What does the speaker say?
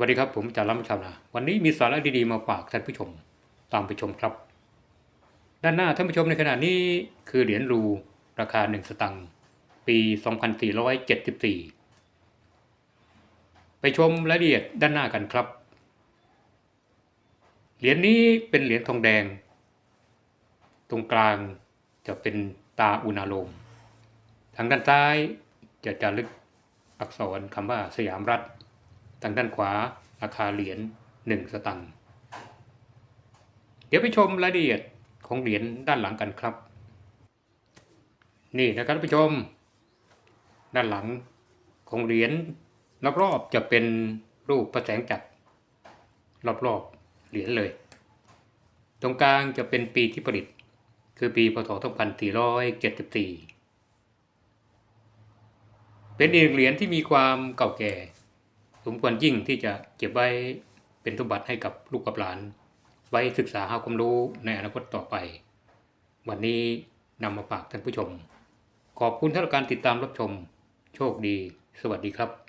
วัสดีครับผมอาจารย์ล้ำชาวนาวันนี้มีสาระดีๆมาฝากท่านผู้ชมตามไปชมครับ ด้านหน้าท่านผู้ชมในขณะนี้คือเหรียญรูราคา 1 สตังค์ปี 2474 ไปชมรายละเอียดด้านหน้ากันครับ เหรียญนี้เป็นเหรียญทองแดง ตรงกลางจะเป็นตาอุณาโลม ทางด้านซ้ายจะจารึกอักษรคำว่าสยามรัฐ ทางด้านขวาราคาเหรียญหนึ่งสตังค์ เดี๋ยวไปชมรายละเอียดของเหรียญด้านหลังกันครับ นี่นะครับท่านผู้ชม ด้านหลังของเหรียญรอบๆจะเป็นรูปพระแสงจักรรอบๆเหรียญเลย ตรงกลางจะเป็นปีที่ผลิต คือปีพศ 2474 เป็นอีกเหรียญที่มีความเก่าแก่ สมควรยิ่งที่จะเก็บไว้เป็นสมบัติให้กับลูกกับหลาน ไว้ศึกษาหาความรู้ในอนาคตต่อไป วันนี้นำมาฝากท่านผู้ชม ขอบคุณท่านการติดตามรับชม โชคดี สวัสดีครับ